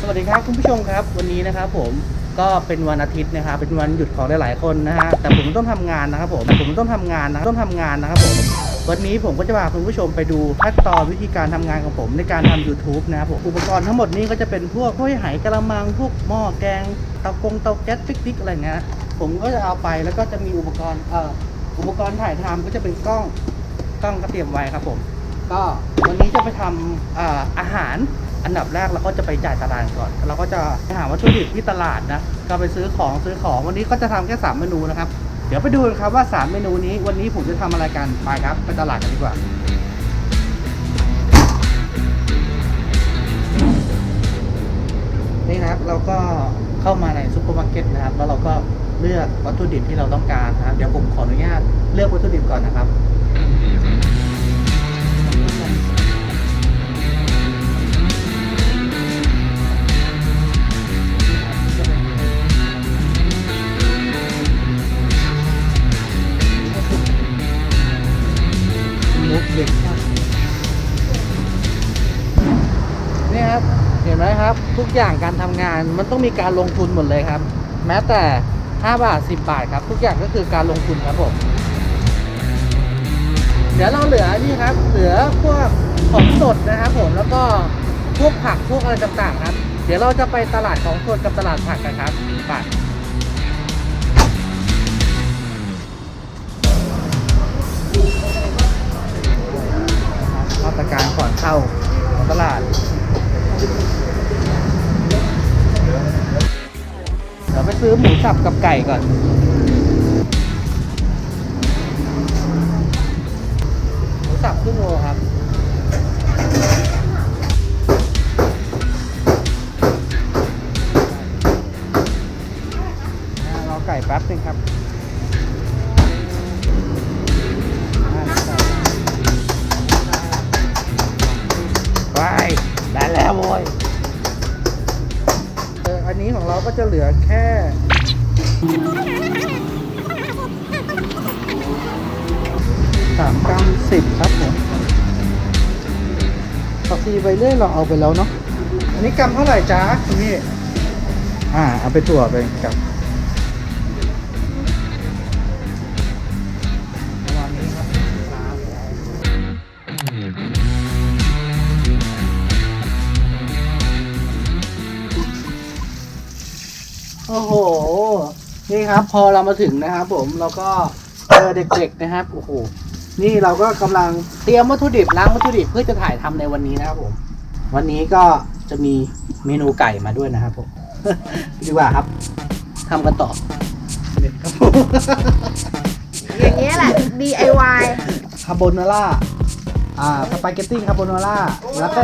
สวัสดีครับคุณผู้ชมครับ วันนี้นะครับผมก็เป็นวันอาทิตย์นะครับเป็นวันหยุดของหลายๆคนนะฮะแต่ผมต้องทำงานนะครับผมผมต้องทำงานนะต้องทำงานนะครับผมวันนี้ผมก็จะพาคุณผู้ชมไปดูขั้นตอนวิธีการทำงานของผมในการทำ YouTube นะครับผมอุปกรณ์ทั้งหมดนี้ก็จะเป็นพวกถ้วยไหกระมังพวกหม้อแกงเตากงเตาแก๊สปิกๆอะไรเงี้ยผมก็จะเอาไปแล้วก็จะมีอุปกรณ์เอ่ออุปกรณ์ถ่ายทำก็จะเป็นกล้องกล้องก็เตรียมไว้ครับผม ก็วันนี้จะไปทำอาอาหาร อันดับแรกเราก็จะไปจ่ายตลาดก่อน เราก็จะไปหาวัตถุดิบที่ตลาดนะ ก็ไปซื้อของซื้อของวันนี้ก็จะทำแค่สามเมนูนะครับ เดี๋ยวไปดูกันครับว่าสามเมนูนี้วันนี้ผมจะทำอะไรกันไปครับ ไปตลาดกันดีกว่านี่นะครับเราก็เข้ามาในซุปเปอร์มาร์เก็ตนะครับ แล้วเราก็เลือกวัตถุดิบที่เราต้องการนะครับ เดี๋ยวผมขออนุญาตเลือกวัตถุดิบก่อนนะครับ ทุกอย่างการทำงานมันต้องมีการลงทุนหมดเลยครับ แม้แต่ 5 บาท 10 บาทครับ ทุกอย่างก็คือการลงทุนครับผมเดี๋ยวเราเหลือนี่ครับ เหลือพวกของสดนะครับผมแล้วก็พวกผักพวกอะไรต่างๆครับ เดี๋ยวเราจะไปตลาดของสดกับตลาดผักกันครับไปมาตรการก่อนเข้าตลาด ซื้อหมูสับกับไก่ก่อน หมูสับครึ่งโลครับรอไก่แป๊บนึงครับ ก็จะเหลือแค่สามกรัมสิบครับผมผักชีไปเลื่อยเราเอาไปแล้วเนาะอันนี้กรัมเท่าไหร่จ้าคุณพี่อ่าเอาไปถั่วไปกับ โอ้โห นี่ครับ พอเรามาถึงนะครับผมเราก็เจอเด็กๆนะครับโอ้โหนี่เราก็กำลังเตรียมวัตถุดิบล้างวัตถุดิบเพื่อจะถ่ายทำในวันนี้นะครับผม วันนี้ก็จะมีเมนูไก่มาด้วยนะครับผมดีกว่าครับทำกันต่อเด็ดครับผมอย่างเงี้ยแหละ DIY คาโบนาร่าอ่าสปาเกตตี้คาโบนาร่าแล้วก็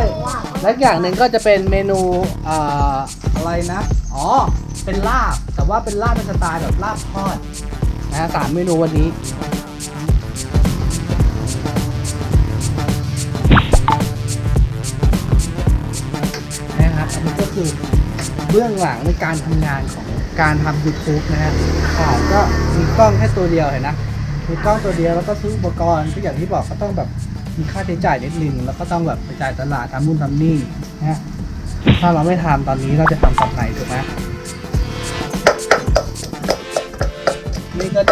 และอีกอย่างหนึ่งก็จะเป็นเมนูอ่าอะไรนะ อ๋อ เป็นลาบ แต่ว่าเป็นลาบเป็นสไตล์แบบลาบทอดนะฮะสามเมนูวันนี้ นะครับอันนี้ก็คือเบื้องหลังในการทำงานของการทำ YouTube นะฮะอ่าก็มีกล้องแค่ตัวเดียวเห็นนะมีกล้องตัวเดียวแล้วก็ซื้ออุปกรณ์ที่อย่างที่บอกก็ต้องแบบมีค่าใช้จ่ายนิดนึงแล้วก็ต้องแบบไปจ่ายตลาดทำนู่นทำนี่นะฮะถ้าเราไม่ทำตอนนี้เราจะทำตอนไหนถูกไหม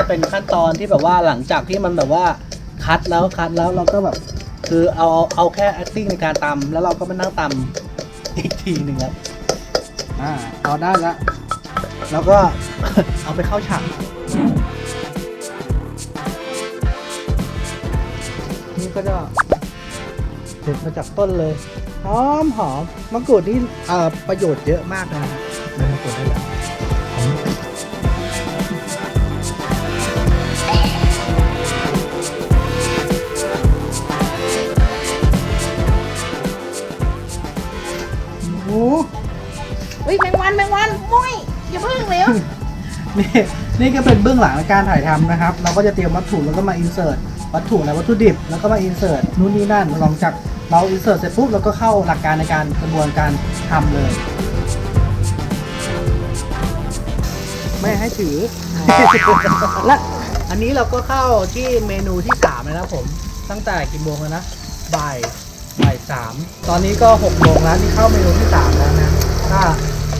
เป็นขั้นตอนที่แบบว่าหลังจากที่มันแบบว่าคัดแล้วคัดแล้วเราก็แบบ คือเอาเอาแค่ acting ในการตำแล้วเราก็มานั่งตำอีกทีหนึ่งครับอ่าพอได้แล้วแล้วก็ เอาไปเข้าฉากนี่ก็จะเด็ดมาจากต้นเลยหอมหอมมะกรูดนี่เอ่อประโยชน์เยอะมากนะฮะเลยมะกรูดได้แล้ว มงวันมุ้ยอย่าเพิ่งเร็วนี่นี่ก็เป็นเบื้องหลังในการถ่ายทำนะครับ เราก็จะเตรียมวัตถุแล้วก็มาอินเสิร์ตวัตถุและวัตถุดิบ แล้วก็มาอินเสิร์ตนู่นนี่นั่นหลังจากเราอินเสิร์ตเสร็จปุ๊บเราก็เข้าหลักการในการกระบวนการทำเลย ไม่ให้ถือ และอันนี้เราก็เข้าที่เมนูที่สามแล้วนะครับผมตั้งแต่กี่โมงแล้วนะบ่ายบ่ายสามตอนนี้ก็หกโมงแล้วนี่เข้าเมนูที่สามแล้วนะถ้า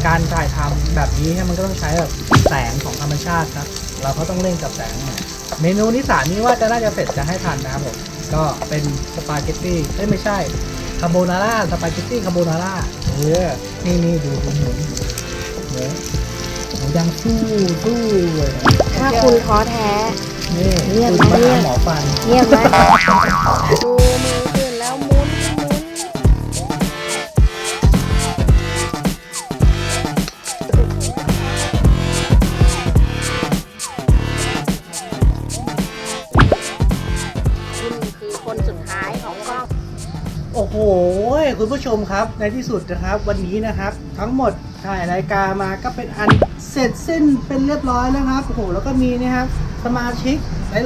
การถ่ายทำแบบนี้เนี่ยมันก็ต้องใช้แบบแสงของธรรมชาติครับ เราก็ต้องเล่นกับแสงหน่อยเมนูที่สามนี้ว่าจะน่าจะเสร็จจะให้ทันนะครับผมก็เป็นสปาเกตตี้เอ้ยไม่ใช่คาโบนาร่าสปาเกตตี้คาโบนาร่าเออนี่นี่ดูดูหมุนหมูหมูยังสู้สู้เลยนะถ้าคุณท้อแท้ นี่เงียบคุณมาเงียหาหมอฟัน เงียบไหม คนสุดท้ายของกล้อง โอ้โห คุณผู้ชมครับ ในที่สุดนะครับ วันนี้นะครับ ทั้งหมดถ่ายรายการมาก็เป็นอันเสร็จสิ้นเป็นเรียบร้อยแล้วครับ โอ้โห แล้วก็มีนะครับ สมาชิก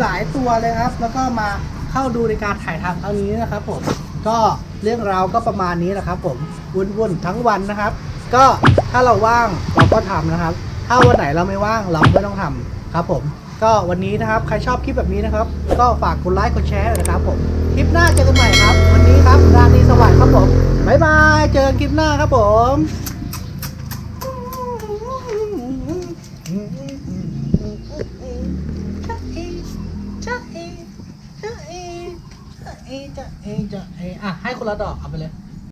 หลาย ๆ ตัวเลยครับ แล้วก็มาเข้าดูในการถ่ายทำครั้งนี้นะครับผม ก็เรื่องราวก็ประมาณนี้แหละครับ ผมวุ่นๆทั้งวันนะครับ ก็ถ้าเราว่างเราก็ทำนะครับ ถ้าวันไหนเราไม่ว่างเราไม่ต้องทำครับผม ก็วันนี้นะครับ ใครชอบคลิปแบบนี้นะครับ ก็ฝากกดไลค์กดแชร์นะครับผม คลิปหน้าเจอกันใหม่ครับ วันนี้ครับราตรีสวัสดิ์ครับผมบ๊ายบายเจอกันคลิปหน้าครับผมอะให้คนละดอกเอาไปเลย